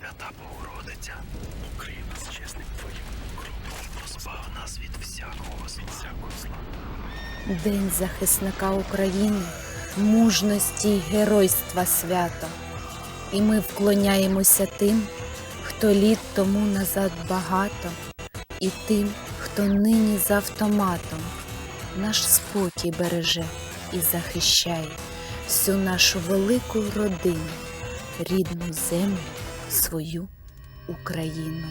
Пресвята Богородиця, укрий нас чесним Твоїм кровом, позбав нас від всякого зла. Від всякого зла. День захисника України, мужності й геройства свято. І ми вклоняємося тим, хто літ тому назад багато, і тим, хто нині з автоматом наш спокій береже і захищає всю нашу велику родину, рідну землю, свою Україну.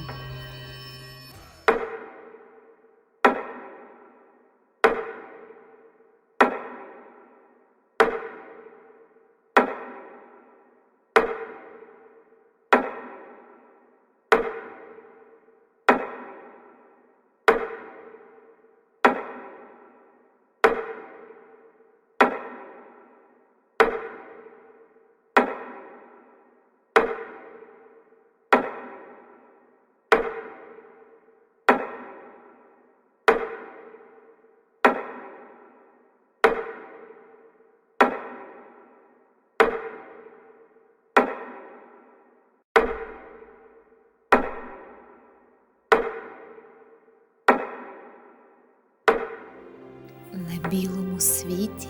Білому світі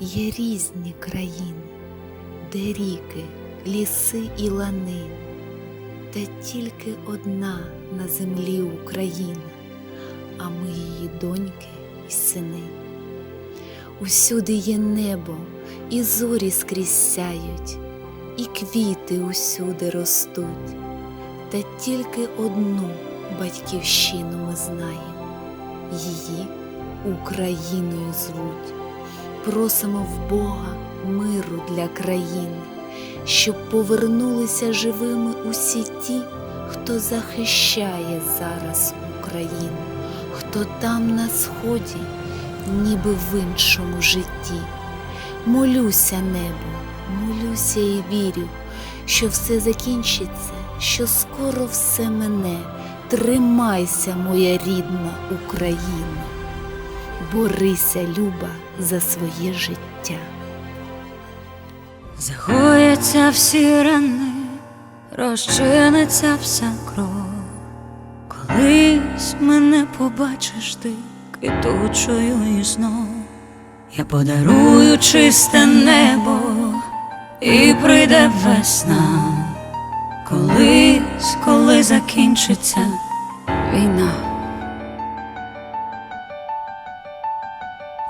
є різні країни, де ріки, ліси і лани, та тільки одна на землі Україна, а ми її доньки і сини. Усюди є небо, і зорі скрізь сяють, і квіти усюди ростуть, та тільки одну батьківщину ми знаємо, її Україною звуть. Просимо в Бога миру для країни, щоб повернулися живими усі ті, хто захищає зараз Україну, хто там на сході, ніби в іншому житті. Молюся небу, молюся і вірю, що все закінчиться, що скоро все мене. Тримайся, моя рідна Україна борися, Люба, за своє життя. Загояться всі рани, розчиниться вся кров. Колись мене побачиш ти квітучою і знов. Я подарую чисте небо і прийде весна. Колись, коли закінчиться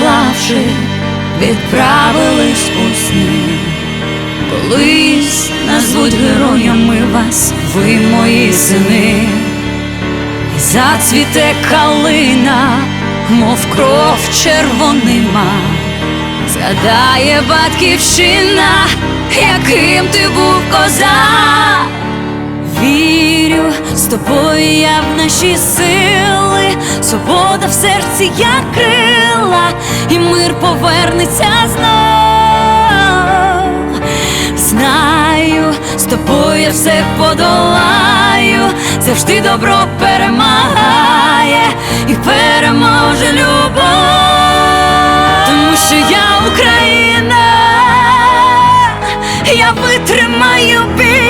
Поклавши, відправились у сни. Колись назвуть героями вас, ви мої сини, і зацвіте калина, мов кров червонима, згадає батьківщина, яким ти був козак. Вірю, з тобою я в наші сили, свобода в серці як крила, і мир повернеться знов. Знаю, з тобою я все подолаю, завжди добро перемагає і переможе любов, тому що я Україна, я витримаю біль.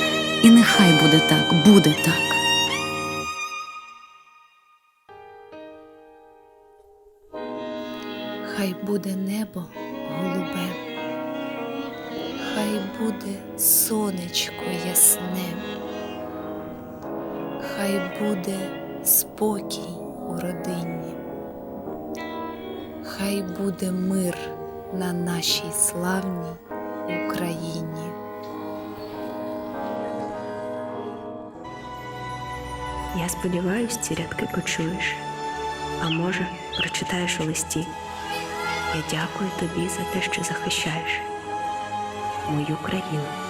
і нехай буде так, буде так. Хай буде небо голубе, хай буде сонечко ясне, хай буде спокій у родині, хай буде мир на нашій славній Україні. Я сподіваюсь, ці рядки почуєш, а може, прочитаєш у листі. Я дякую тобі за те, що захищаєш мою країну.